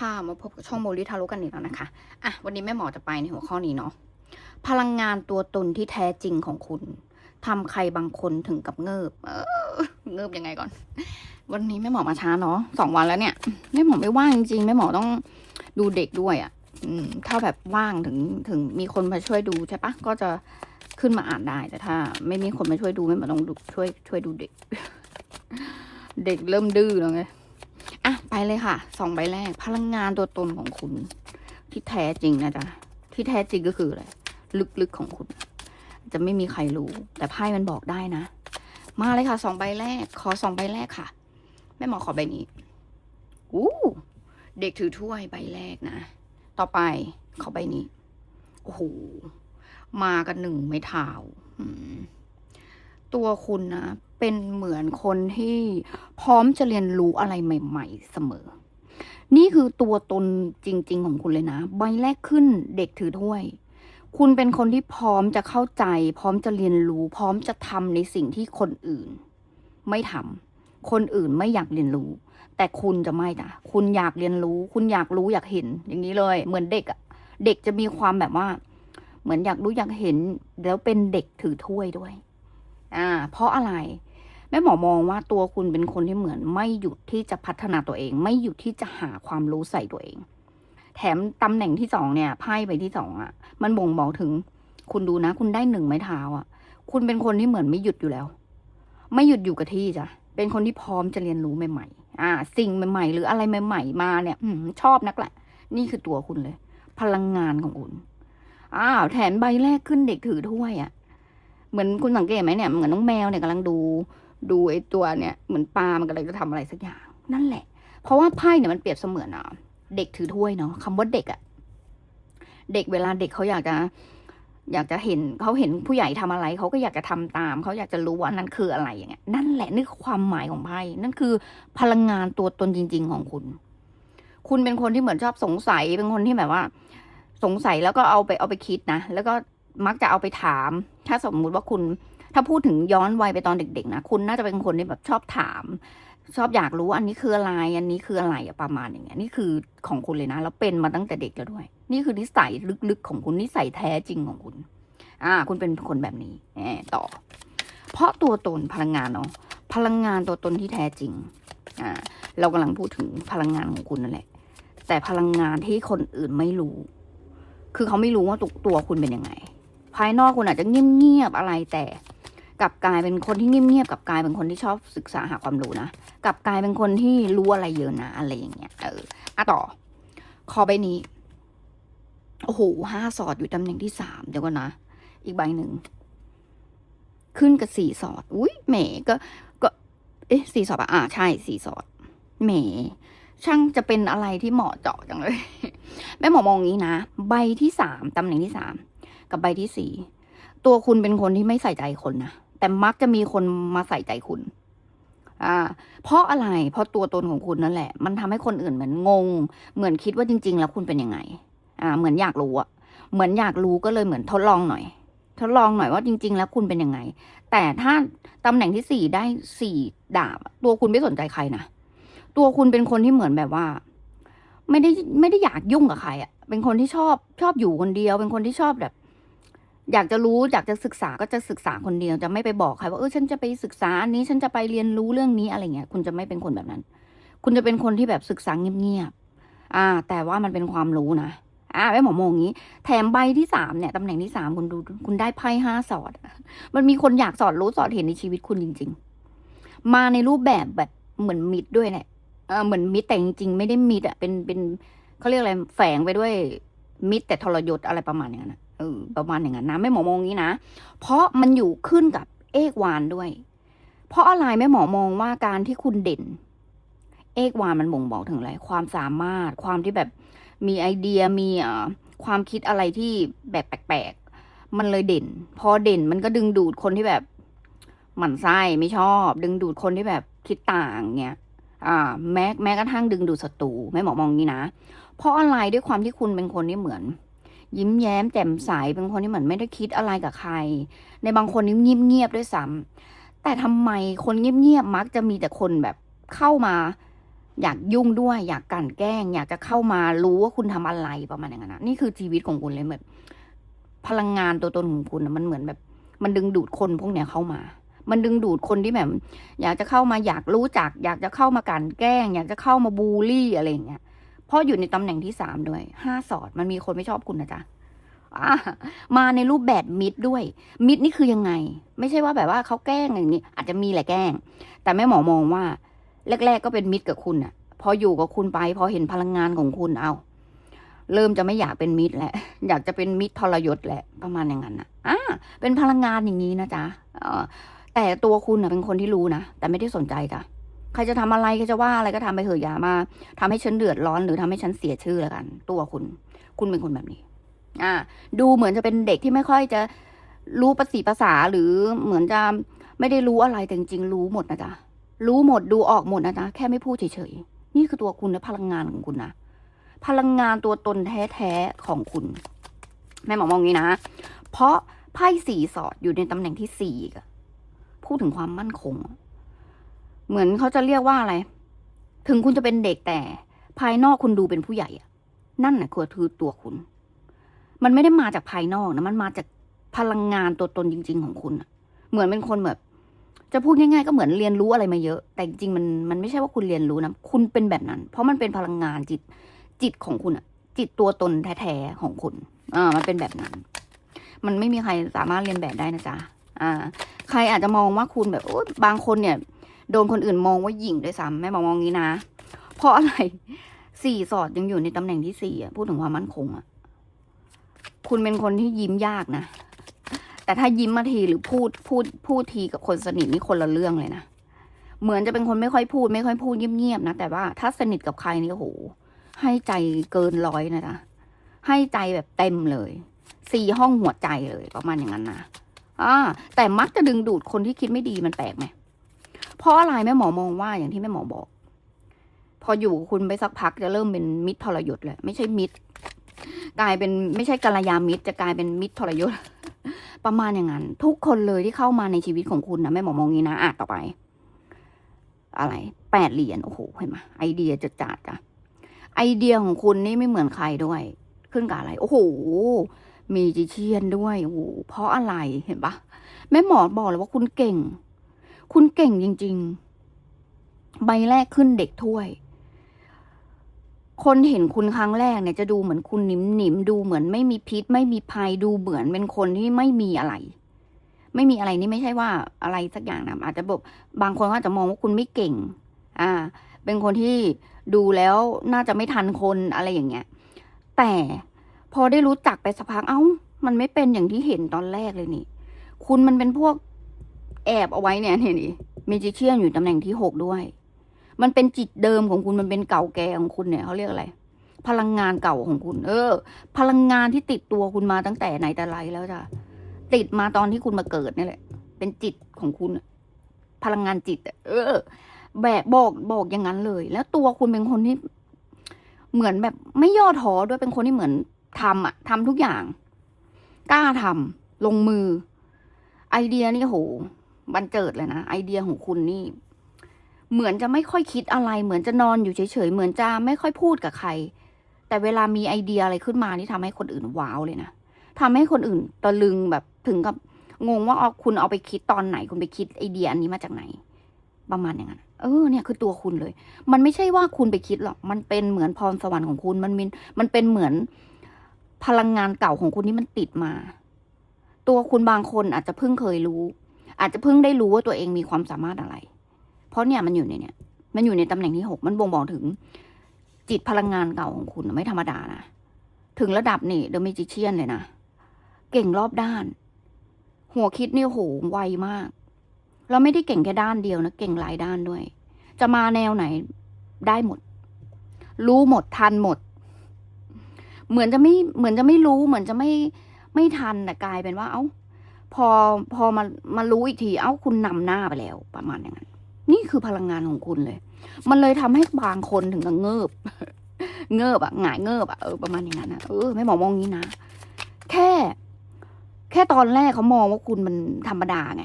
ค่ะมาพบกับช่องโมลิทารุกันอีกแล้วนะคะอะวันนี้แม่หมอจะไปในหัวข้อนี้เนาะพลังงานตัวตนที่แท้จริงของคุณทำใครบางคนถึงกับเงิบเออเงิบยังไงก่อน วันนี้แม่หมอมาช้าเนาะสองวันแล้วเนี่ยแม่หมอไม่ว่างจริงๆแม่หมอต้องดูเด็กด้วยอะ่ะถ้าแบบว่างถึงถึงมีคนมาช่วยดูใช่ปะก็จะขึ้นมาอ่านได้แต่ถ้า ไม่มีคนมาช่วยดูแม่หมอต้องช่วยช่วยดูเด็ก เด็กเริ่มดื้อแล้วไง อะไปเลยค่ะสองใบแรก พลังงานตัวตนของคุณ ที่แท้จริงนะจ๊ะที่แท้จริงก็คืออะไรลึกๆของคุณ จะไม่มีใครรู้ แต่ไพ่มันบอกได้นะ มาเลยค่ะสองใบแรก ขอสองใบแรกค่ะแม่หมอขอใบนี้อู้เด็กถือถ้วยใบแรกนะ ต่อไปขอใบนี้ โอ้โห มากันหนึ่งไม่เท้าอืม ตัวคุณนะ เป็นเหมือนคนที่พร้อมจะเรียนรู้อะไรใหม่ ๆ เสมอ นี่คือตัวตนจริง ๆ ของคุณเลยนะ ใบแรกขึ้นเด็กถือถ้วย คุณเป็นคนที่พร้อมจะเข้าใจ พร้อมจะเรียนรู้ พร้อมจะทำในสิ่งที่คนอื่น ไม่ทำคนอื่นไม่อยากเรียนรู้ แต่คุณจะไม่นะคุณอยากเรียนรู้ คุณอยากรู้อยากเห็น อย่างนี้เลย เหมือนเด็กอะเด็กจะมีความแบบว่า เหมือนอยากรู้อยากเห็น แล้วเป็นเด็กถือถ้วยด้วย อ่าเพราะอะไรแม่หมอมองว่าตัวคุณเป็นคนที่เหมือนไม่หยุดที่จะพัฒนาตัวเอง ไม่หยุดที่จะหาความรู้ใส่ตัวเอง แถมตำแหน่งที่สองเนี่ยไพ่ใบที่สองอะ มันบ่งบอกถึง คุณดูนะ คุณได้หนึ่งไม้เท้าอะ คุณเป็นคนที่เหมือนไม่หยุดอยู่แล้ว ไม่หยุดอยู่กับที่จ้ะเป็นคนที่พร้อมจะเรียนรู้ใหม่ๆ อ่า สิ่งใหม่ๆ หรืออะไรใหม่ๆมาเนี่ย อืชอบนักแหละ นี่คือตัวคุณเลย พลังงานของคุณอ้าวแถมใบแรกขึ้นเด็กถือถ้วยอะ เหมือนคุณสังเกตไหมเนี่ยเหมือนน้องแมวเนี่ยกำลังดู ดูไอ้ตัวเนี่ยเหมือนปลามันกำลังจะทำอะไรสักอย่าง นั่นแหละ เพราะว่าไพ่เนี่ยมันเปรียบเสมือนอะเด็กถือถ้วยเนาะคำว่าเด็กอะเด็กเวลาเด็กเขาอยากจะ อยากจะเห็นเขาเห็นผู้ใหญ่ทำอะไรเขาก็อยากจะทำตามเขาอยากจะรู้ว่านั่นคืออะไรอย่างเงี้ยนั่นแหละนี่ความหมายของไพ่นั่นคือพลังงานตัวตนจริง ๆ ของคุณ คุณเป็นคนที่เหมือนชอบสงสัยเป็นคนที่แบบว่า สงสัยแล้วก็เอาไปเอาไปคิดนะแล้วก็ มักจะเอาไปถาม ถ้าสมมุติว่าคุณถ้าพูดถึงย้อนวัยไปตอนเด็กๆนะคุณน่าจะเป็นคนที่แบบชอบถาม ชอบอยากรู้อันนี้คืออะไรอันนี้คืออะไรอะประมาณอย่างเงี้ยนี่คือของคุณเลยนะแล้วเป็นมาตั้งแต่เด็กแล้วด้วย นี่คือนิสัยลึกๆของคุณนิสัยแท้จริงของคุณ อ่า คุณเป็นคนแบบนี้แหมต่อ เพราะตัวตนพลังงานเนาะพลังงานตัวตนที่แท้จริง อ่า เรากำลังพูดถึงพลังงานของคุณนั่นแหละ แต่พลังงานที่คนอื่นไม่รู้ คือเขาไม่รู้ว่าตัวตัวคุณเป็นยังไง ภายนอกคุณอาจจะเงียบๆอะไรแต่กลับกลายเป็นคนที่เงียบๆกับกลายเป็นคนที่ชอบศึกษาหาความรู้นะกลับกลายเป็นคนที่รู้อะไรเยอะนะอะไรอย่างเงี้ยเอออะต่อ คอใบนี้โอ้โหห้าสอดอยู่ตำแหน่งที่สามเดี๋ยวก่อนนะ อีกใบหนึ่ง ขึ้นกับสี่สอด อุ้ยแหมก็ ก็ เอ๊ะสี่สอดปะอ่าใช่สี่สอดแหม ช่างจะเป็นอะไรที่เหมาะเจาะจังเลย แม่หมอมองงี้นะ ใบที่สามตำแหน่งที่สาม กับใบที่สี่ตัวคุณเป็นคนที่ไม่ใส่ใจคนนะแต่มักจะมีคนมาใส่ใจคุณ อ่า เพราะอะไร เพราะตัวตนของคุณนั่นแหละ มันทำให้คนอื่นเหมือนงง เหมือนคิดว่าจริง ๆ แล้วคุณเป็นยังไง อ่า เหมือนอยากรู้อะเหมือนอยากรู้ก็เลยเหมือนทดลองหน่อย ทดลองหน่อยว่าจริง ๆ แล้วคุณเป็นยังไง แต่ถ้าตำแหน่งที่สี่ได้สี่ดาบ ตัวคุณไม่สนใจใครนะ ตัวคุณเป็นคนที่เหมือนแบบว่า ไม่ได้ไม่ได้อยากยุ่งกับใครอะเป็นคนที่ชอบชอบอยู่คนเดียว เป็นคนที่ชอบแบบ อยากจะรู้อยากจะศึกษาก็จะศึกษาคนเดียวจะไม่ไปบอกใครว่าเออฉันจะไปศึกษาอันนี้ฉันจะไปเรียนรู้เรื่องนี้อะไรเงี้ยคุณจะไม่เป็นคนแบบนั้น คุณจะเป็นคนที่แบบศึกษาเงียบๆอ่า แต่ว่ามันเป็นความรู้นะอ่าแม่หมอมองงนี้ แถมใบที่สามเนี่ยตำแหน่งที่สามคุณดูคุณได้ไพ่ห้าสอด มันมีคนอยากสอดรู้สอดเห็นในชีวิตคุณจริง ๆ มาในรูปแบบแบบเหมือนมิดด้วยเนี่ยเออเหมือนมิดแต่จริงๆไม่ได้มิดอะเป็นเป็นเขาเรียกอะไรแฝงไปด้วยมิดแต่ทรยศอะไรประมาณอย่างนั้น เออประมาณอย่างนั้นนะแม่หมอมองงี้นะ เพราะมันอยู่ขึ้นกับเอกวานด้วย เพราะอะไรแม่หมอมองว่าการที่คุณเด่น เอกวานมันบ่งบอกถึงอะไรความสามารถ ความที่แบบมีไอเดียมีอ่าความคิดอะไรที่แบบแปลกๆมันเลยเด่น พอเด่นมันก็ดึงดูดคนที่แบบหมั่นไส้ไม่ชอบ ดึงดูดคนที่แบบคิดต่างเงี้ยอ่า แม้แม้กระทั่งดึงดูดศัตรูแม่หมอมองงี้นะเพราะอะไรด้วยความที่คุณเป็นคนที่เหมือน ยิ้มแย้มแจ่มใสเป็นคนที่เหมือนไม่ได้คิดอะไรกับใคร ในบางคนนี่เงียบเงียบๆด้วยซ้ำแต่ทำไมคนเงียบเงียบๆมักจะมีแต่คนแบบเข้ามา อยากยุ่งด้วย อยากกลั่นแกล้ง อยากจะเข้ามารู้ว่าคุณทำอะไรประมาณอย่างนั้นนะนี่คือชีวิตของคุณเลยเหมือนพลังงานตัวตนของคุณมันเหมือนแบบ มันดึงดูดคนพวกเนี้ยเข้ามา มันดึงดูดคนที่แบบ อยากจะเข้ามาอยากรู้จัก อยากจะเข้ามากลั่นแกล้ง อยากจะเข้ามาบูลลี่อะไรอย่างเงี้ย เพราะอยู่ในตำแหน่งที่สามด้วยห้าสอดมันมีคนไม่ชอบคุณนะจ๊ะมาในรูปแบบมิดด้วย มิดนี่คือยังไง ไม่ใช่ว่าแบบว่าเขาแกล้งอย่างนี้ อาจจะมีแหละแกล้ง แต่แม่หมอมองว่า แรก ๆ ก็เป็นมิตรกับคุณอะพออยู่กับคุณไป พอเห็นพลังงานของคุณเอา เริ่มจะไม่อยากเป็นมิตรแล้วอยากจะเป็นมิตรทรยศแหละประมาณอย่างนั้นนะอ่าเป็นพลังงานอย่างนี้นะจ๊ะแต่ตัวคุณอะเป็นคนที่รู้นะแต่ไม่ได้สนใจจ้ะ ใครจะทำอะไรใครจะว่าอะไรก็ทำไปเถอะอย่ามาทำให้ฉันเดือดร้อนหรือทำให้ฉันเสียชื่อแล้วกัน ตัวคุณ คุณเป็นคนแบบนี้ อ่า ดูเหมือนจะเป็นเด็กที่ไม่ค่อยจะรู้ภาษีภาษาหรือเหมือนจะไม่ได้รู้อะไรแต่จริงๆรู้หมดนะจ๊ะรู้หมดดูออกหมดนะจ๊ะแค่ไม่พูดเฉยๆนี่คือตัวคุณและพลังงานของคุณนะพลังงานตัวตนแท้ๆของคุณ แม่หมอมองงี้นะ เพราะไพ่สี่สอดอยู่ในตำแหน่งที่สี่กพูดถึงความมั่นคง เหมือนเขาจะเรียกว่าอะไร ถึงคุณจะเป็นเด็กแต่ ภายนอกคุณดูเป็นผู้ใหญ่อะนั่นน่ะคือตัวคุณ มันไม่ได้มาจากภายนอกนะมันมาจากพลังงานตัวตนจริง ๆ ของคุณอะเหมือนเป็นคนแบบจะพูดง่ายๆก็เหมือนเรียนรู้อะไรมาเยอะ แต่จริงๆมันมันไม่ใช่ว่าคุณเรียนรู้นะคุณเป็นแบบนั้น เพราะมันเป็นพลังงานจิตจิตของคุณอะจิตตัวตนแท้ๆของคุณอ่ามันเป็นแบบนั้น มันไม่มีใครสามารถเรียนแบบได้นะจ๊ะอ่า ใครอาจจะมองว่าคุณแบบบางคนเนี่ย โดนคนอื่นมองว่าหยิ่งด้วยซ้ำแม่บอกมองงี้นะ เพราะอะไรสี่สอดยังอยู่ในตำแหน่งที่สี่อะพูดถึงความมั่นคงอะ คุณเป็นคนที่ยิ้มยากนะ แต่ถ้ายิ้มมาทีหรือพูดพูดพูดทีกับคนสนิทนี่คนละเรื่องเลยนะ เหมือนจะเป็นคนไม่ค่อยพูด ไม่ค่อยพูดเงียบๆนะแต่ว่าถ้าสนิทกับใครนี่โอ้โหให้ใจเกินร้อยนะจ๊ะให้ใจแบบเต็มเลยสี่ห้องหัวใจเลยประมาณอย่างนั้นนะอ่าแต่มักจะดึงดูดคนที่คิดไม่ดีมันแปลกไหม เพราะอะไรแม่หมอมองว่าอย่างที่แม่หมอบอก พออยู่คุณไปสักพักจะเริ่มเป็นมิตรทรยศแหละไม่ใช่มิตร กลายเป็นไม่ใช่กัลยาณมิตร จะกลายเป็นมิตรทรยศประมาณอย่างนั้น ทุกคนเลยที่เข้ามาในชีวิตของคุณนะแม่หมอมองงี้นะอะต่อไป อะไรแปดเหรียญโอ้โหเห็นไหมไอเดียจะจัดจ้ะไอเดียของคุณนี่ไม่เหมือนใครด้วย ขึ้นกับอะไร โอ้โหมีจิเชียนด้วยโอ้โหเพราะอะไรเห็นปะแม่หมอบอกเลยว่าคุณเก่ง คุณเก่งจริง ๆ ใบแรกขึ้นเด็กถ้วย คนเห็นคุณครั้งแรกเนี่ยจะดูเหมือนคุณนิมหนิมๆดูเหมือนไม่มีพิษ ไม่มีภัยดูเหมือนเป็นคนที่ไม่มีอะไร ไม่มีอะไรนี่ไม่ใช่ว่าอะไรสักอย่างนะอาจจะบอกบางคนก็อาจจะมองว่าคุณไม่เก่ง อ่า เป็นคนที่ดูแล้วน่าจะไม่ทันคนอะไรอย่างเงี้ย แต่พอได้รู้จักไปสักพักเอ้า มันไม่เป็นอย่างที่เห็นตอนแรกเลยนี่ คุณมันเป็นพวก แอบเอาไว้เนี่ยเนี่นี่เมจิเชียนอยู่ตำแหน่งที่หกด้วย มันเป็นจิตเดิมของคุณมันเป็นเก่าแก่ของคุณเนี่ยเขาเรียกอะไร พลังงานเก่าของคุณ เออ พลังงานที่ติดตัวคุณมาตั้งแต่ไหนแต่ไรแล้วจ้ะติดมาตอนที่คุณมาเกิดนี่แหละ เป็นจิตของคุณ พลังงานจิตเออ แบบบอกบอกอย่างนั้นเลย แล้วตัวคุณเป็นคนที่เหมือนแบบไม่ย่อท้อด้วยเป็นคนที่เหมือนทำอะทำทุกอย่าง กล้าทำลงมือ ไอเดียนี่โห บันเจิดเลยนะไอเดียของคุณนี่ เหมือนจะไม่ค่อยคิดอะไร เหมือนจะนอนอยู่เฉยๆเหมือนจะไม่ค่อยพูดกับใคร แต่เวลามีไอเดียอะไรขึ้นมานี่ทำให้คนอื่นว้าวเลยนะทำให้คนอื่นตะลึงแบบถึงกับงงว่าเอาคุณเอาไปคิดตอนไหน คุณไปคิดไอเดียอันนี้มาจากไหน ประมาณอย่างนั้นเออเนี่ยคือตัวคุณเลย มันไม่ใช่ว่าคุณไปคิดหรอก มันเป็นเหมือนพรสวรรค์ของคุณ มันมีมันเป็นเหมือนพลังงานเก่าของคุณที่มันติดมา ตัวคุณบางคนอาจจะเพิ่งเคยรู้ อาจจะเพิ่งได้รู้ว่าตัวเองมีความสามารถอะไร เพราะเนี่ยมันอยู่ในเนี่ย มันอยู่ในตำแหน่งที่หกมันบ่งบอกถึง จิตพลังงานเก่าของคุณไม่ธรรมดานะ ถึงระดับนี่เดอะเมจิเชียนเลยนะ เก่งรอบด้าน หัวคิดนี่โหไวมาก เราไม่ได้เก่งแค่ด้านเดียวนะ เก่งหลายด้านด้วย จะมาแนวไหนได้หมด รู้หมดทันหมด เหมือนจะไม่เหมือนจะไม่รู้ เหมือนจะไม่ไม่ทันแต่กลายเป็นว่า เอ้า พอพอมามารู้อีกทีเอ้าคุณนำหน้าไปแล้ว ประมาณอย่างนั้น นี่คือพลังงานของคุณเลย มันเลยทำให้บางคนถึงกับเงิบ เงิบอะหงายเงิบอะเออประมาณอย่างนั้นนะเออไม่บอกมองงี้นะแค่ แค่ตอนแรกเขามองว่าคุณมันธรรมดาไง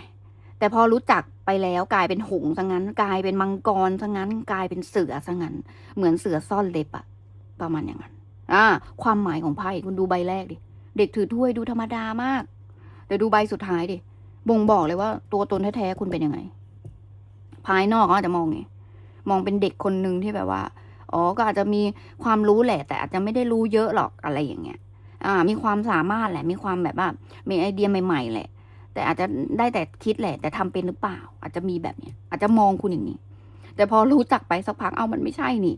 แต่แต่พอรู้จักไปแล้วกลายเป็นหงส์ซะงั้น กลายเป็นมังกรซะงั้น กลายเป็นเสือซะงั้น เหมือนเสือซ่อนเล็บอะประมาณอย่างนั้น อ่า ความหมายของไพ่คุณดูใบแรกดิ เด็กถือถ้วยดูธรรมดามาก แต่ดูใบสุดท้ายดิ บ่งบอกเลยว่าตัวตนแท้ๆคุณเป็นยังไง ภายนอกเขาอาจจะมองไง มองเป็นเด็กคนหนึ่งที่แบบว่า อ๋อ ก็อาจจะมีความรู้แหละ แต่อาจจะไม่ได้รู้เยอะหรอกอะไรอย่างเงี้ย อ่า มีความสามารถแหละ มีความแบบว่า มีไอเดียใหม่ๆแหละ แต่อาจจะได้แต่คิดแหละ แต่ทำเป็นหรือเปล่า อาจจะมีแบบเนี้ย อาจจะมองคุณอย่างนี้ แต่พอรู้จักไปสักพัก เอามันไม่ใช่นี่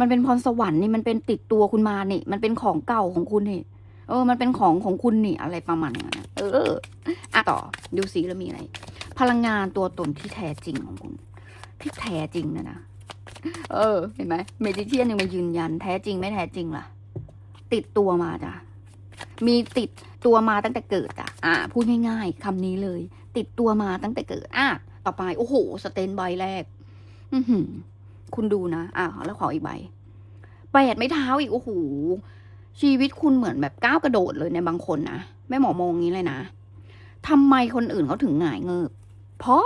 มันเป็นพรสวรรค์นี่ มันเป็นติดตัวคุณมานี่ มันเป็นของเก่าของคุณนี่ เออ มันเป็นของของคุณนี่อะไรประมาณอย่างนั้นเอออะต่อดูสิแล้วมีอะไร พลังงานตัวตนที่แท้จริงของคุณ ที่แท้จริงนะนะเออ เห็นไหมเมจิเชียนยังมายืนยัน แท้จริงไม่แท้จริงล่ะ ติดตัวมาจ้ะมีติดตัวมาตั้งแต่เกิดอะ อ่า พูดง่ายๆคำนี้เลย ติดตัวมาตั้งแต่เกิด อะ ต่อไป โอ้โห สเตนใบแรก อือหือ คุณดูนะ อะแล้วขออีกใบแปดไม่เท้าอีก โอ้โห ชีวิตคุณเหมือนแบบก้าวกระโดดเลยในบางคนนะแม่หมอมองงี้เลยนะทำไมคนอื่นเขาถึงหงายเงิบ เพราะ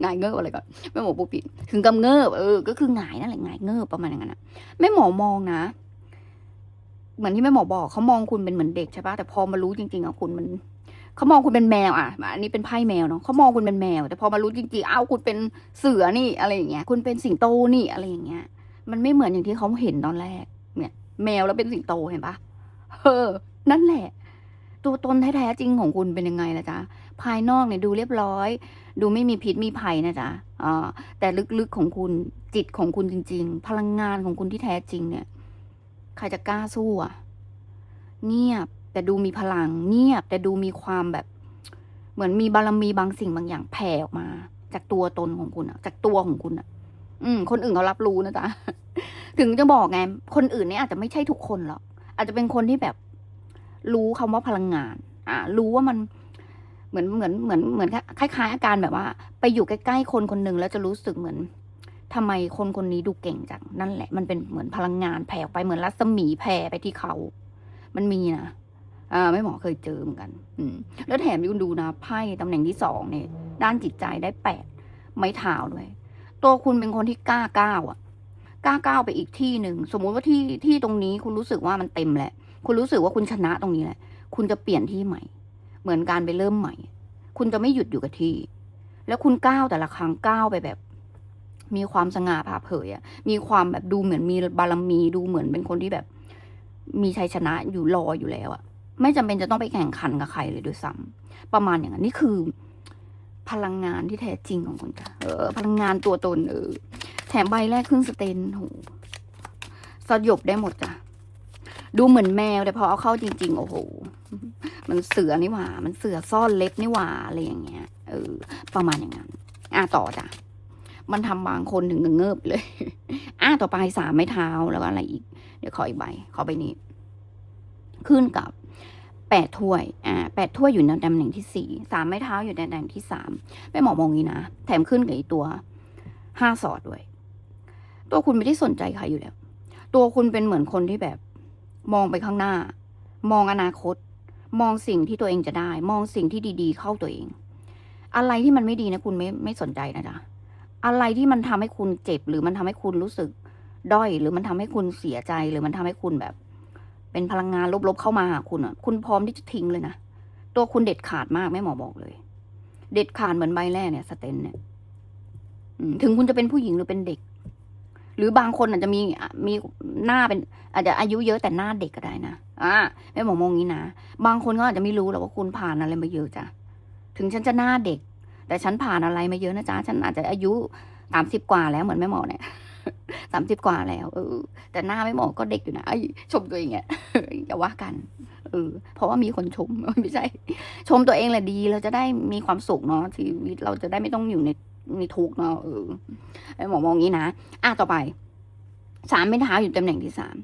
หงายเงิบอะไรก่อนแม่หมอปูปิดถึงกำเงิบเออ ก็คือหงายนั่นแหละหงายเงิบประมาณอย่างนั้นนะแม่หมอมองนะเหมือนที่แม่หมอบอกเขามองคุณเป็นเหมือนเด็กใช่ปะแต่พอมารู้จริงๆอะคุณมันเขามองคุณเป็นแมวอะอันนี้เป็นไพ่แมวเนาะเขามองคุณเป็นแมว แต่พอมารู้จริงๆอ้าวคุณเป็นเสือนี่อะไรอย่างเงี้ย คุณเป็นสิงโตนี่อะไรอย่างเงี้ย มันไม่เหมือนอย่างที่เขาเห็นตอนแรก แมวแล้วเป็นสิงโตเห็นปะเออ นั่นแหละ ตัวตนแท้ๆจริงของคุณเป็นยังไงล่ะจ๊ะ ภายนอกเนี่ยดูเรียบร้อย ดูไม่มีพิษมีภัยนะจ๊ะอ่าแต่ลึกๆของคุณจิตของคุณจริง ๆ พลังงานของคุณที่แท้จริงเนี่ย ใครจะกล้าสู้อะ เงียบแต่ดูมีพลัง เงียบแต่ดูมีความแบบ เหมือนมีบารมีบางสิ่งบางอย่างแผ่ออกมา จากตัวตนของคุณอะ จากตัวของคุณอะ อืม คนอื่นเขารับรู้นะจ๊ะ ถึงจะบอกไง คนอื่นเนี่ยอาจจะไม่ใช่ทุกคนหรอก อาจจะเป็นคนที่แบบรู้คำว่าพลังงาน อ่า รู้ว่ามันเหมือนเหมือนเหมือนเหมือนคล้าย ๆ อาการแบบว่า ไปอยู่ใกล้ๆคนคนหนึ่งแล้วจะรู้สึกเหมือนทำไมคนคนนี้ดูเก่งจังนั่นแหละ มันเป็นเหมือนพลังงานแผ่ออกไปเหมือนรัศมีแผ่ไปที่เขา มันมีนะอ่าไม่หมอเคยเจอเหมือนกัน อืม แล้วแถมคุณดูนะไพ่ตำแหน่งที่สองเนี่ย ด้านจิตใจได้แปดไม้เท้าด้วย ตัวคุณเป็นคนที่กล้าก้าวอะ กล้าก้าวไปอีกที่หนึ่งสมมุติว่าที่ที่ตรงนี้คุณรู้สึกว่ามันเต็มแหละ คุณรู้สึกว่าคุณชนะตรงนี้แหละ คุณจะเปลี่ยนที่ใหม่ เหมือนการไปเริ่มใหม่ คุณจะไม่หยุดอยู่กับที่ แล้วคุณก้าวแต่ละครั้งก้าวไปแบบ มีความสง่าผ่าเผยอะมีความแบบดูเหมือนมีบารมีดูเหมือนเป็นคนที่แบบ มีชัยชนะอยู่รออยู่แล้วอะไม่จำเป็นจะต้องไปแข่งขันกับใครเลยด้วยซ้ำประมาณอย่างนั้นนี่คือ พลังงานที่แท้จริงของคุณจ้ะเออ พลังงานตัวตนเออ ถมใบแรกครึ่งสเตนโหสยบได้หมดจ้ะ ดูเหมือนแมวแต่พอเอาเข้าจริง ๆ โอ้โห มันเสือนี่หว่า มันเสือซ่อนเล็บนี่หว่าอะไรอย่างเงี้ย เออ ประมาณอย่างนั้น อะต่อจ้ะ มันทำบางคนถึงเงือบเลย อะต่อไปสามไม้เท้าแล้วก็อะไรอีก เดี๋ยวขออีกใบ ขอใบนี้ ขึ้นกับแปดถ้วย อ่าแปดถ้วยอยู่ในตำแหน่งที่สี่ สามไม้เท้าอยู่ในตำแหน่งที่สามไม่หมอมองงี้นะ แถมขึ้นกับอีตัวห้าสอดด้วย ตัวคุณไม่ได้สนใจใครอยู่แล้ว ตัวคุณเป็นเหมือนคนที่แบบ มองไปข้างหน้า มองอนาคต มองสิ่งที่ตัวเองจะได้ มองสิ่งที่ดีๆ เข้าตัวเอง อะไรที่มันไม่ดีนะ คุณไม่ไม่สนใจนะจ๊ะอะไรที่มันทำให้คุณเจ็บ หรือมันทำให้คุณรู้สึก ด้อย หรือมันทำให้คุณเสียใจ หรือมันทำให้คุณแบบ เป็นพลังงานลบๆเข้ามาหาคุณอะ คุณพร้อมที่จะทิ้งเลยนะตัวคุณเด็ดขาดมากแม่หมอบอกเลย เด็ดขาดเหมือนใบแรกเนี่ยสเตนเนี่ยถึงคุณจะเป็นผู้หญิงหรือเป็นเด็ก หรือบางคนอาจจะมีมีหน้าเป็น อาจจะอายุเยอะแต่หน้าเด็กก็ได้นะอ่าแม่หมอมองงี้นะบางคนก็อาจจะไม่รู้หรอกว่าคุณผ่านอะไรมาเยอะจ้ะถึงฉันจะหน้าเด็ก แต่ฉันผ่านอะไรมาเยอะนะจ๊ะฉันอาจจะอายุสามสิบกว่าแล้วเหมือนแม่หมอเนี่ยสามสิบกว่าแล้วเออ แต่หน้าแม่หมอก็เด็กอยู่นะไอ้ชมตัวเองอะอย่าว่ากันเออเพราะว่ามีคนชมไม่ใช่ ชมตัวเองแหละดีเราจะได้มีความสุขเนาะชีวิตเราจะได้ไม่ต้องอยู่ใน ในทุกเนาะเออแม่หมอมองงี้นะอะต่อไปสามไม้เท้าอยู่ตำแหน่งที่สาม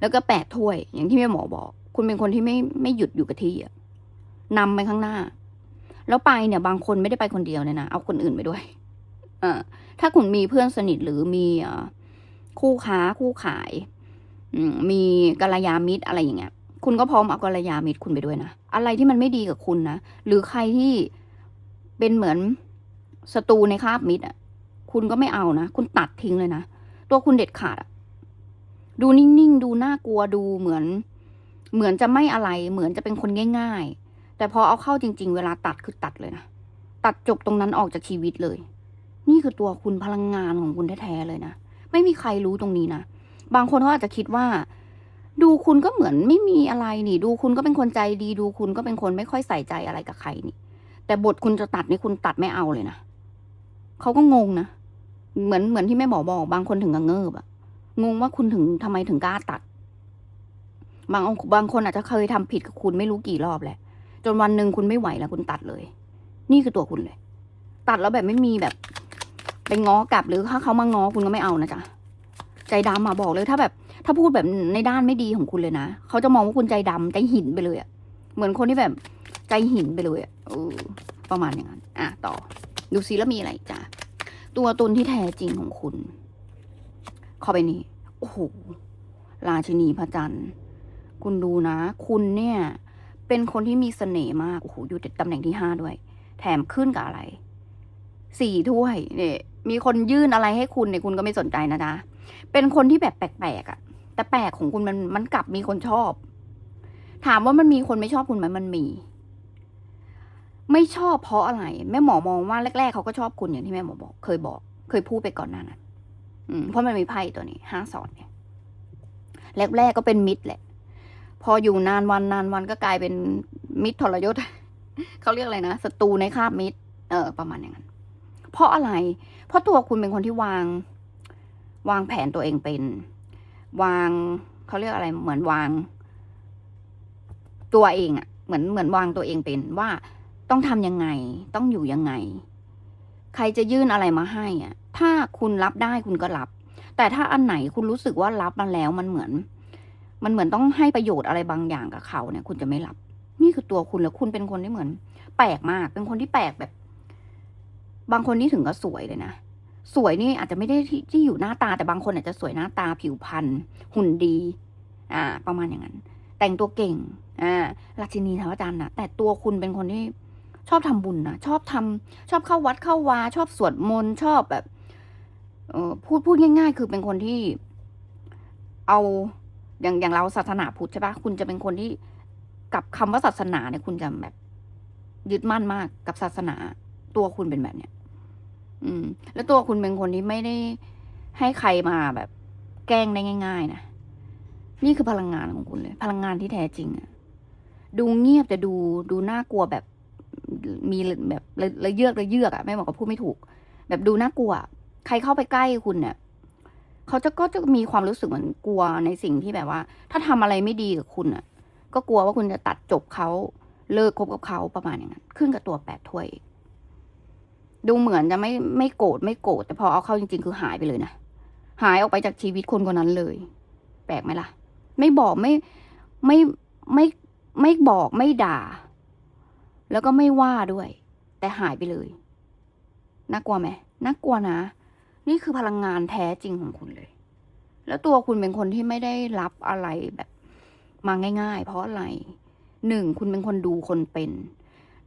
แล้วก็แปดถ้วย อย่างที่แม่หมอบอก คุณเป็นคนที่ไม่ไม่หยุดอยู่กับที่อะนำไปข้างหน้า แล้วไปเนี่ย บางคนไม่ได้ไปคนเดียวเนี่ยนะเอาคนอื่นไปด้วย เออถ้าคุณมีเพื่อนสนิทหรือมีอคู่ค้าคู่ขายมมีกัลยาณมิตรอะไรอย่างเงี้ย คุณก็พร้อมเอากัลยาณมิตรคุณไปด้วยนะ อะไรที่มันไม่ดีกับคุณนะ หรือใครที่เป็นเหมือน ศัตรูในคาบมิตรอะ คุณก็ไม่เอานะ คุณตัดทิ้งเลยนะ ตัวคุณเด็ดขาดอะ ดูนิ่งๆ ดูน่ากลัวดูเหมือน เหมือนจะไม่อะไร เหมือนจะเป็นคนง่าย ๆ แต่พอเอาเข้าจริง ๆ เวลาตัดคือตัดเลยนะ ตัดจบตรงนั้นออกจากชีวิตเลย นี่คือตัวคุณพลังงานของคุณแท้ๆเลยนะ ไม่มีใครรู้ตรงนี้นะ บางคนเขาอาจจะคิดว่าดูคุณก็เหมือนไม่มีอะไรนี่ ดูคุณก็เป็นคนใจดี ดูคุณก็เป็นคนไม่ค่อยใส่ใจอะไรกับใครนี่ แต่บทคุณจะตัดนี่คุณตัดไม่เอาเลยนะ เขาก็งงนะเหมือนเหมือนที่แม่หมอบอกบางคนถึงกับเงิบอะงงว่าคุณถึงทำไมถึงกล้าตัด บางบางคนอาจจะเคยทำผิดกับคุณไม่รู้กี่รอบแหละ จนวันหนึ่งคุณไม่ไหวแล้วคุณตัดเลย นี่คือตัวคุณเลย ตัดแล้วแบบไม่มีแบบไปง้อกลับหรือถ้าเขามาง้อคุณก็ไม่เอานะจ๊ะใจดำมาบอกเลยถ้าแบบ ถ้าพูดแบบในด้านไม่ดีของคุณเลยนะเขาจะมองว่าคุณใจดำใจหินไปเลยอะเหมือนคนที่แบบใจหินไปเลยอะออประมาณอย่างนั้น อะต่อ ดูซิแล้วมีอะไรจ้ะตัวตนที่แท้จริงของคุณ เข้าไปนี่โอ้โหราชินีพระจันทร์ คุณดูนะ คุณเนี่ย เป็นคนที่มีเสน่ห์มากโอ้โหอยู่ตำแหน่งที่ห้าด้วย แถมขึ้นกับอะไรสี่ถ้วยเนี่ยมีคนยื่นอะไรให้คุณเนี่ยคุณก็ไม่สนใจนะจ๊ะเป็นคนที่แบบแปลกๆอะ่ะ แต่แปลกของคุณมันมันกลับมีคนชอบ ถามว่ามันมีคนไม่ชอบคุณไหมมันมี ไม่ชอบเพราะอะไร แม่หมอมองว่าแรก ๆ เขาก็ชอบคุณอย่างที่แม่หมอบอก เคยบอก เคยพูดไปก่อนหน้านั้นเพราะมันมีไพ่ตัวนี้ห้าสอนเนี่ยแรกๆก็เป็นมิตรแหละ พออยู่นานวันนานวันก็กลายเป็นมิตรทรยศเขาเรียกอะไรนะศัตรูในคาบมิตร เออ ประมาณอย่างนั้น เพราะอะไร เพราะตัวคุณเป็นคนที่วาง วางแผนตัวเองเป็น วางเขาเรียกอะไร เหมือนวาง ตัวเองอะเหมือนเหมือนวางตัวเองเป็นว่า ต้องทำยังไง ต้องอยู่ยังไง ใครจะยื่นอะไรมาให้อะ ถ้าคุณรับได้คุณก็รับ แต่ถ้าอันไหนคุณรู้สึกว่ารับมาแล้วมันเหมือน มันเหมือนต้องให้ประโยชน์อะไรบางอย่างกับเขาเนี่ย คุณจะไม่รับ นี่คือตัวคุณแล้วคุณเป็นคนที่เหมือน แปลกมาก เป็นคนที่แปลกแบบ บางคนนี่ถึงก็สวยเลยนะสวยนี่อาจจะไม่ได้ที่ที่อยู่หน้าตาแต่บางคนอาจจะสวยหน้าตาผิวพรรณหุ่นดี อ่า ประมาณอย่างนั้น แต่งตัวเก่ง อ่าลักชินีเท้าจันทร์นะแต่ตัวคุณเป็นคนที่ ชอบทำบุญนะชอบทำชอบเข้าวัดเข้าวา ชอบสวดมนต์ชอบแบบ เออพูดพูดง่าย ๆ คือเป็นคนที่ เอาอย่างอย่างเราศาสนาพุทธใช่ปะคุณจะเป็นคนที่กับคำว่าศาสนาเนี่ยคุณจะแบบ ยึดมั่นมากกับศาสนา ตัวคุณเป็นแบบเนี้ยอืม แล้วตัวคุณเป็นคนที่ไม่ได้ให้ใครมาแบบ แกล้งได้ง่าย ๆ นะนี่คือพลังงานของคุณเลย พลังงานที่แท้จริงอะดูเงียบแต่ดูดูน่ากลัวแบบ มีแบบระเยือกระเยือกอะแม่บอก็พูดไม่ถูก แบบดูน่ากลัว ใครเข้าไปใกล้คุณเนี่ยเขาจะก็จะมีความรู้สึกเหมือนกลัวในสิ่งที่แบบว่า ถ้าทำอะไรไม่ดีกับคุณอะก็กลัวว่าคุณจะตัดจบเขาเลิกคบกับเขาประมาณอย่างนั้น ขึ้นกับตัวแปดถ้วย ดูเหมือนจะไม่ไม่โกรธไม่โกรธแต่พอเอาเข้าจริง ๆ คือหายไปเลยนะหายออกไปจากชีวิตคนคนนั้นเลย แปลกไหมล่ะ ไม่บอกไม่ไม่ไม่ไม่บอกไม่ด่า แล้วก็ไม่ว่าด้วย แต่หายไปเลย น่ากลัวไหมน่ากลัวนะ นี่คือพลังงานแท้จริงของคุณเลย แล้วตัวคุณเป็นคนที่ไม่ได้รับอะไรแบบมาง่าย ๆ เพราะอะไรหนึ่งคุณเป็นคนดูคนเป็น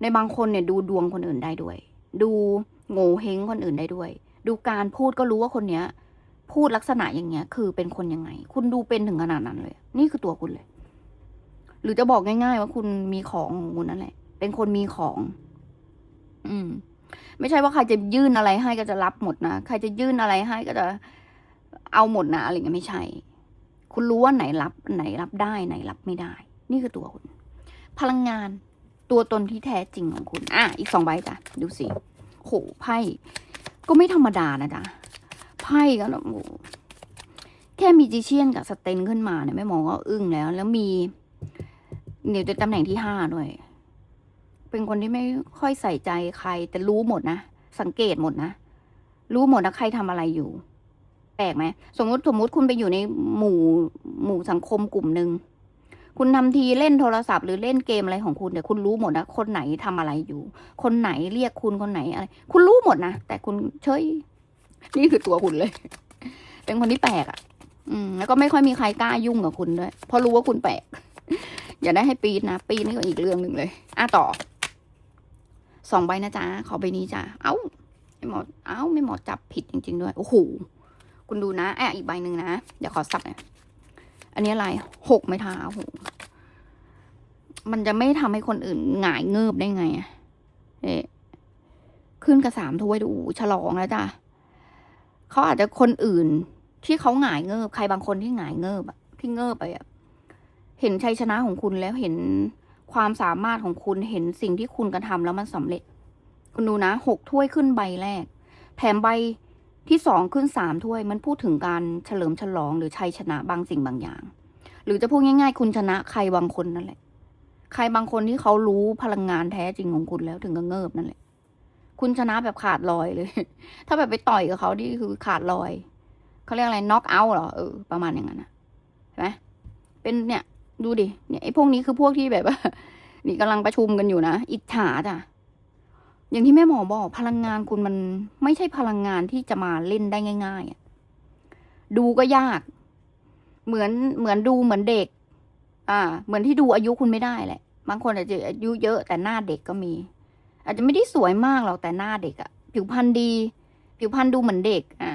ในบางคนเนี่ยดูดวงคนอื่นได้ด้วย ดูโง่เฮงคนอื่นได้ด้วย ดูการพูดก็รู้ว่าคนเนี้ย พูดลักษณะอย่างเงี้ย คือเป็นคนยังไง คุณดูเป็นถึงขนาดนั้นเลย นี่คือตัวคุณเลย หรือจะบอกง่าย ๆ ว่าคุณมีของของคุณนั่นแหละ เป็นคนมีของ อืม ไม่ใช่ว่าใครจะยื่นอะไรให้ก็จะรับหมดนะ ใครจะยื่นอะไรให้ก็จะเอาหมดนะอะไรเงี้ยไม่ใช่ คุณรู้ว่าไหนรับ ไหนรับได้ไหนรับไม่ได้ นี่คือตัวคุณ พลังงาน ตัวตนที่แท้จริงของคุณ อะ อีกสองใบจ้ะ ดูสิ โห ไพ่ ก็ไม่ธรรมดานะจ๊ะ ไพ่ก็โอ้แค่มีจิเชียนกับสเตนขึ้นมาเนี่ยแม่มองก็อึ้งแล้ว แล้วมีเนี่ยจะตำแหน่งที่ห้าด้วย เป็นคนที่ไม่ค่อยใส่ใจใคร แต่รู้หมดนะ สังเกตหมดนะ รู้หมดนะใครทำอะไรอยู่ แปลกไหมสมมติสมมติคุณไปอยู่ในหมู่หมู่สังคมกลุ่มหนึ่งคุณทำทีเล่นโทรศัพท์หรือเล่นเกมอะไรของคุณเนี่ยคุณรู้หมดนะคนไหนทำอะไรอยู่ คนไหนเรียกคุณคนไหนอะไร คุณรู้หมดนะแต่คุณเฉยนี่คือตัวคุณเลย เป็นคนที่แปลกอะ่ะ อืม แล้วก็ไม่ค่อยมีใครกล้ายุ่งกับคุณด้วยเพราะรู้ว่าคุณแปลกอย่าได้ให้ปีดนะ ปีดนี่ก็อีกเรื่องหนึ่งเลย อะต่อ สองใบนะจ๊ะ ขอใบนี้จ้ะ เอ้า ไม่หมอเอ้า ไม่หมอจับผิดจริง ๆ ด้วย โอ้โห คุณดูนะแอะอีกใบหนึ่งนะ เดี๋ยวขอสับหน่อยอันนี้อะไรหกไม้เท้าโอ้โหมันจะไม่ทำให้คนอื่นหงายเงิบได้ไงอะเอ๊ะขึ้นกระสามถ้วยดูฉลองแล้วจ้ะเขาอาจจะคนอื่นที่เขาหงายเงิบใครบางคนที่หงายเงิบอะที่เงิบไปอะเห็นชัยชนะของคุณแล้วเห็น ความสามารถของคุณเห็นสิ่งที่คุณกระทำแล้วมันสำเร็จ คุณดูนะหกถ้วยขึ้นใบแรก แถมใบที่สองขึ้นสามถ้วยมันพูดถึงการเฉลิมฉลองหรือชัยชนะบางสิ่งบางอย่าง หรือจะพูดง่าย ๆ คุณชนะใครบางคนนั่นแหละ ใครบางคนที่เขารู้พลังงานแท้จริงของคุณแล้วถึงกับเงิบนั่นแหละ คุณชนะแบบขาดลอยเลย ถ้าแบบไปต่อยกับเขาที่คือขาดลอยเขาเรียกอะไรน็อกเอาท์เหรอเออประมาณอย่างนั้นนะเห็นไหมเป็นเนี่ย ดูดิ เนี่ยไอ้พวกนี้คือพวกที่แบบว่า นี่กำลังประชุมกันอยู่นะ อิจฉาจ้ะ อย่างที่แม่หมอบอกพลังงานคุณมันไม่ใช่พลังงานที่จะมาเล่นได้ง่ายๆอะดูก็ยาก เหมือนเหมือนดูเหมือนเด็ก อ่า เหมือนที่ดูอายุคุณไม่ได้แหละ บางคนอาจจะอายุเยอะแต่หน้าเด็กก็มี อาจจะไม่ได้สวยมากหรอกแต่หน้าเด็กอะผิวพรรณดี ผิวพรรณดูเหมือนเด็ก อ่า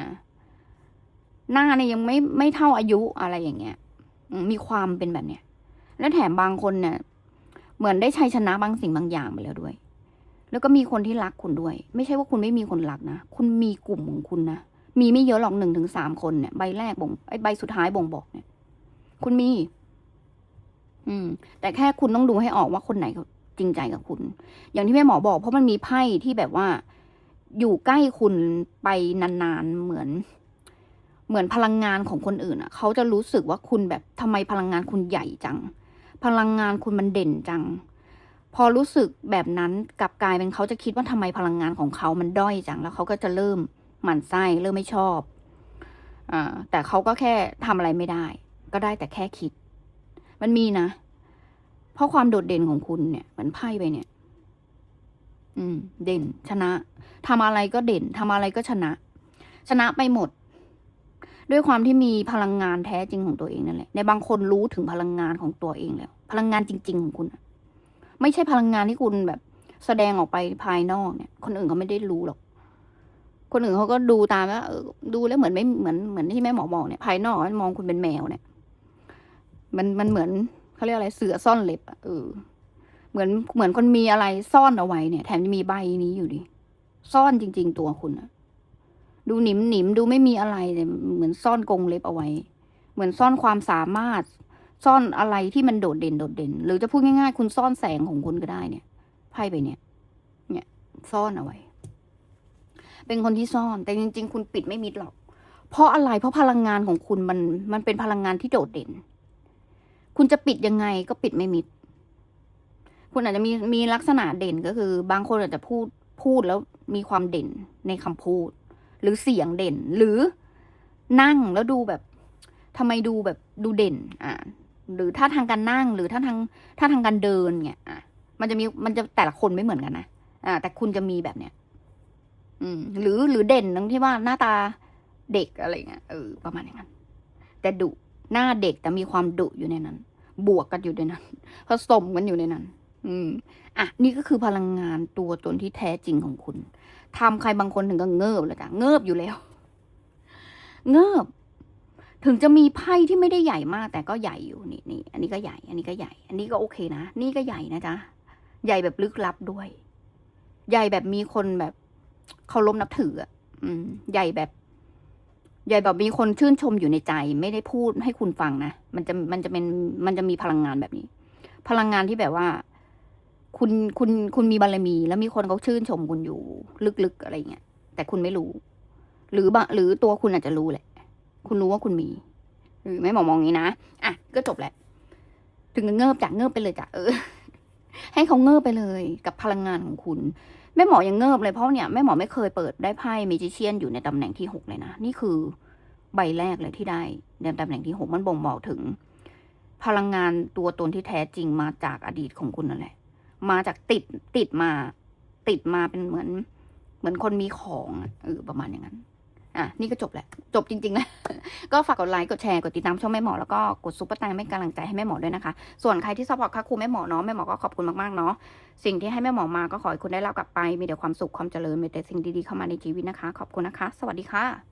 หน้าเนี่ยยังไม่ไม่เท่าอายุอะไรอย่างเงี้ยมีความเป็นแบบเนี้ย แล้วแถมบางคนเนี่ย เหมือนได้ชัยชนะบางสิ่งบางอย่างไปแล้วด้วย แล้วก็มีคนที่รักคุณด้วย ไม่ใช่ว่าคุณไม่มีคนรักนะ คุณมีกลุ่มของคุณนะ มีไม่เยอะหรอกหนึ่งถึงสามคนเนี่ย ใบแรกบ่งไอ้ใบสุดท้ายบ่งบอกเนี่ย คุณมี อืม แต่แค่คุณต้องดูให้ออกว่าคนไหนจริงใจกับคุณ อย่างที่แม่หมอบอก เพราะมันมีไพ่ที่แบบว่า อยู่ใกล้คุณไปนานๆ เหมือน เหมือนพลังงานของคนอื่นอะ เขาจะรู้สึกว่าคุณแบบทำไมพลังงานคุณใหญ่จัง พลังงานคุณมันเด่นจัง พอรู้สึกแบบนั้นกลับกลายเป็นเขาจะคิดว่าทำไมพลังงานของเขามันด้อยจัง แล้วเขาก็จะเริ่มหมั่นไส้เริ่มไม่ชอบอแต่เขาก็แค่ทำอะไรไม่ได้ ก็ได้แต่แค่คิด มันมีนะ เพราะความโดดเด่นของคุณเนี่ยเหมือนไพ่ไปเนี่ย อืม เด่น ชนะทำอะไรก็เด่นทำอะไรก็ชนะ ชนะไปหมด ด้วยความที่มีพลังงานแท้จริงของตัวเองนั่นแหละในบางคนรู้ถึงพลังงานของตัวเองแล้ว พลังงานจริง ๆ ของคุณไม่ใช่พลังงานที่คุณแบบ แสดงออกไปภายนอกเนี่ย คนอื่นเขาไม่ได้รู้หรอก คนอื่นเขาก็ดูตามว่าดูแล้วเหมือนไม่เหมือนเหมือนที่แม่หมอบอกเนี่ยภายนอกมันมองคุณเป็นแมวเนี่ย มันมันเหมือนเขาเรียกอะไรเสือซ่อนเล็บอะเออเหมือนเหมือนคนมีอะไรซ่อนเอาไว้เนี่ย แถมจะมีใบนี้อยู่ดิซ่อนจริง ๆ ตัวคุณอะ ดูหนิมหนิมดูไม่มีอะไรเลยเหมือนซ่อนกรงเล็บเอาไว้ เหมือนซ่อนความสามารถ ซ่อนอะไรที่มันโดดเด่นโดดเด่น หรือจะพูดง่ายๆ คุณซ่อนแสงของคุณก็ได้เนี่ยไพ่ไปเนี่ย เนี่ย ซ่อนเอาไว้ เป็นคนที่ซ่อน แต่จริง ๆ คุณปิดไม่มิดหรอก เพราะอะไร เพราะพลังงานของคุณมัน มันเป็นพลังงานที่โดดเด่น คุณจะปิดยังไงก็ปิดไม่มิด คุณอาจจะมีมีลักษณะเด่นก็คือ บางคนอาจจะพูดพูดแล้วมีความเด่นในคำพูด หรือเสียงเด่นหรือนั่งแล้วดูแบบทำไมดูแบบดูเด่น อ่าหรือท่าทางการนั่งหรือท่าทางท่าทางการเดินเนี่ยอะมันจะมีมันจะแต่ละคนไม่เหมือนกันนะอ่าแต่คุณจะมีแบบเนี้ยอืม หรือหรือเด่นตรงที่ว่าหน้าตาเด็กอะไรเงี้ยเออประมาณอย่างนั้น แต่ดุหน้าเด็กแต่มีความดุอยู่ในนั้น บวกกันอยู่ในนั้นผสมกันอยู่ในนั้น อืม อะ นี่ก็คือพลังงานตัวตนที่แท้จริงของคุณ ทำใครบางคนถึงก็เงิบเลยจ้ะเงิบอยู่แล้ว เงิบ ถึงจะมีไพ่ที่ไม่ได้ใหญ่มาก แต่ก็ใหญ่อยู่นี่นี่อันนี้ก็ใหญ่ อันนี้ก็ใหญ่ อันนี้ก็โอเคนะ นี่ก็ใหญ่นะจ๊ะ ใหญ่แบบลึกลับด้วย ใหญ่แบบมีคนแบบเคารพนับถืออะอืม ใหญ่แบบ ใหญ่แบบมีคนชื่นชมอยู่ในใจ ไม่ได้พูดให้คุณฟังนะ มันจะมันจะเป็นมันจะมีพลังงานแบบนี้ พลังงานที่แบบว่า คุณคุณคุณมีบารมี แล้วมีคนเขาชื่นชมคุณอยู่ ลึกๆอะไรเงี้ยแต่คุณไม่รู้ หรือบะหรือตัวคุณอาจจะรู้แหละ คุณรู้ว่าคุณมี หรือไม่หมอมองงี้นะอะก็จบแหละ ถึงเงิบจากเงิบไปเลยจ้ะเออ ให้เขาเงิบไปเลยกับพลังงานของคุณแม่หมอยังเงิบเลยเพราะเนี่ยแม่หมอไม่เคยเปิดได้ไพ่เมจิเชียนอยู่ในตำแหน่งที่หกเลยนะนี่คือใบแรกเลยที่ได้ในตำแหน่งที่หกมันบ่งบอกถึง พลังงานตัวตนที่แท้จริงมาจากอดีตของคุณนั่นแหละ มาจากติดติดมา ติดมาเป็นเหมือน เหมือนคนมีของเออประมาณอย่างนั้น อะ นี่ก็จบแหละ จบจริงๆนะก็ฝากกดไลค์ กดแชร์ กดติดตามช่องแม่หมอ แล้วก็กดซุปเปอร์ตังค์ให้กำลังใจให้แม่หมอด้วยนะคะ ส่วนใครที่ซัพพอร์ตค่าครูแม่หมอเนาะ แม่หมอก็ขอบคุณมากๆเนาะ สิ่งที่ให้แม่หมอมาก็ขอให้คุณได้รับกลับไป มีแต่ความสุขความเจริญ มีแต่สิ่งดีๆเข้ามาในชีวิตนะคะ ขอบคุณนะคะ สวัสดีค่ะ